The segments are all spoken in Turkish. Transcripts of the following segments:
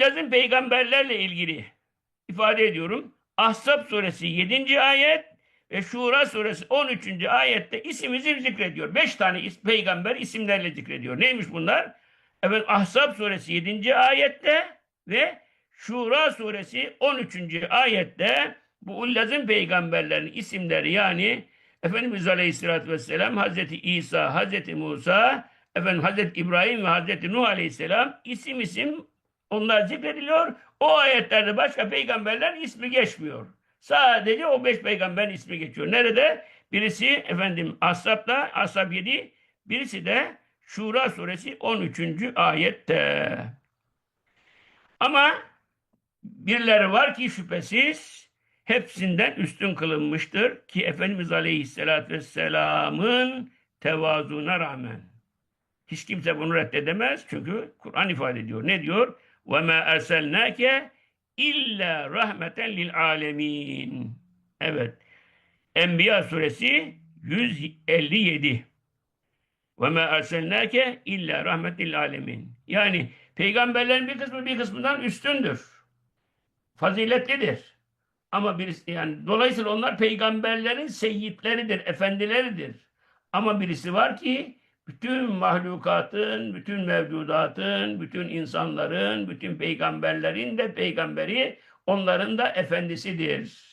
Lazım peygamberlerle ilgili ifade ediyorum. Ahzab suresi 7. ayet ve Şura suresi 13. ayette isimizi zikrediyor. 5 tane is- peygamber isimlerle zikrediyor. Neymiş bunlar? Evet Ahzab suresi 7. ayette ve Şura suresi 13. ayette bu ullazın peygamberlerin isimleri yani Efendimiz Aleyhisselatü Vesselam, Hazreti İsa, Hazreti Musa, efendim Hazreti İbrahim ve Hazreti Nuh Aleyhisselam isim isim onlar zikrediliyor. O ayetlerde başka peygamberlerin ismi geçmiyor. Sadece o beş peygamberin ismi geçiyor. Nerede? Birisi efendim Ashab'da, Ashab 7, birisi de Şura suresi 13. ayette. Ama birileri var ki şüphesiz hepsinden üstün kılınmıştır ki Efendimiz Aleyhisselatü Vesselam'ın tevazuna rağmen. Hiç kimse bunu reddedemez çünkü Kur'an ifade ediyor. Ne diyor? ve ma erselnake illa rahmeten lil alemin. Evet. Enbiya suresi 157. Ve ma erselnake illa rahmeten lil alemin. Yani peygamberlerin bir kısmı bir kısmından üstündür. Faziletlidir. Ama birisi yani dolayısıyla onlar peygamberlerin seyyidleridir, efendileridir. Ama birisi var ki bütün mahlukatın, bütün mevcudatın, bütün insanların, bütün peygamberlerin de peygamberi, onların da efendisidir.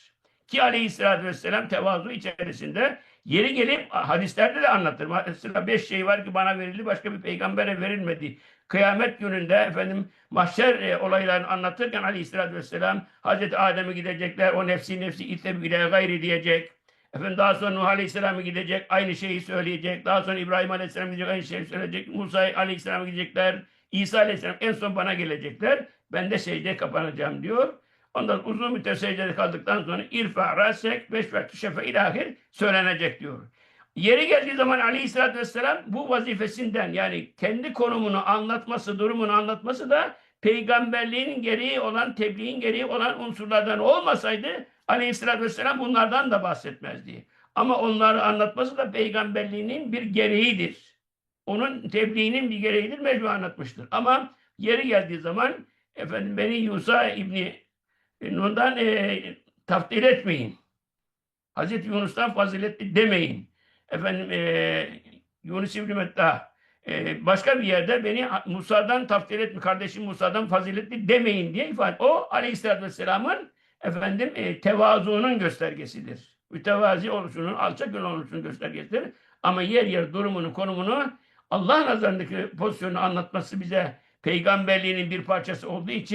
Ki aleyhissalatü vesselam tevazu içerisinde yeri gelip hadislerde de anlatır. Mesela beş şey var ki bana verildi, başka bir peygambere verilmedi. Kıyamet gününde efendim mahşer e, olaylarını anlatırken aleyhissalatü vesselam Hazreti Adem'e gidecekler, o nefsi nefsi itebi ile gayri diyecek. Efendim daha sonra Nuh Aleyhisselam'a gidecek, aynı şeyi söyleyecek. Daha sonra İbrahim Aleyhisselam gidecek, aynı şeyi söyleyecek. Musa Aleyhisselam'a gidecekler. İsa Aleyhisselam en son bana gelecekler. Ben de secdeye kapanacağım diyor. Ondan uzun müddet secdede kaldıktan sonra irfa rasek beş vakti şefe ilahir söylenecek diyor. Yeri geldiği zaman Aleyhisselatü Vesselam bu vazifesinden yani kendi konumunu anlatması, durumunu anlatması da peygamberliğin gereği olan, tebliğin gereği olan unsurlardan olmasaydı Aleyhisselatü Vesselam bunlardan da bahsetmezdi. Ama onları anlatması da peygamberliğinin bir gereğidir. Onun tebliğinin bir gereğidir, mecbur anlatmıştır. Ama yeri geldiği zaman efendim beni Yusa İbni Nun'dan e, taftil etmeyin. Hazreti Yunus'tan faziletli demeyin. Efendim e, Yunus İbni Metta e, başka bir yerde beni Musa'dan taftil etme, kardeşim Musa'dan faziletli demeyin diye ifade. O Aleyhisselatü Vesselam'ın efendim e, tevazuunun göstergesidir. Mütevazi oluşunun, alçak yol oluşunun göstergesidir. Ama yer yer durumunu, konumunu Allah nazarındaki pozisyonu anlatması bize peygamberliğinin bir parçası olduğu için